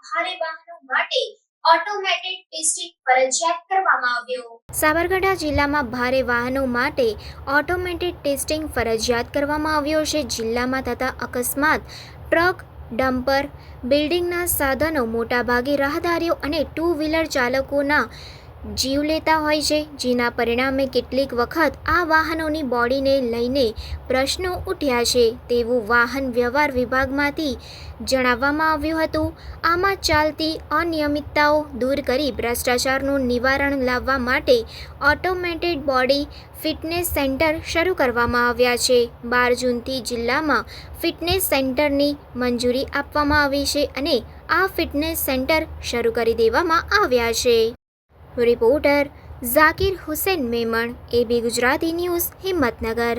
ભારે વાહનો માટે ઓટોમેટેડ ટેસ્ટિંગ ફરજિયાત કરવામાં આવ્યો સાબરકાંઠા જિલ્લામાં ભારે વાહનો માટે ઓટોમેટેડ ટેસ્ટિંગ ફરજિયાત કરવામાં આવ્યો છે. જિલ્લામાં થતા અકસ્માત, ટ્રક, ડમ્પર, બિલ્ડિંગના સાધનો મોટાભાગે રાહદારીઓ અને ટુ વ્હીલર ચાલકોના જીવ લેતા હોય છે, જેના પરિણામે કેટલીક વખત આ વાહનોની બોડીને લઈને પ્રશ્નો ઉઠ્યા છે. તેવું વાહન વ્યવહાર વિભાગમાંથી જણાવવામાં આવ્યું હતું. આમાં ચાલતી અનિયમિતતાઓ દૂર કરી ભ્રષ્ટાચારનું નિવારણ લાવવા માટે ઓટોમેટેડ બોડી ફિટનેસ સેન્ટર શરૂ કરવામાં આવ્યા છે. બાર જૂનથી જિલ્લામાં ફિટનેસ સેન્ટરની મંજૂરી આપવામાં આવી છે અને આ ફિટનેસ સેન્ટર શરૂ કરી દેવામાં આવ્યા છે. Reporter Zakir Hussain Memon AB Gujarati news Himmatnagar.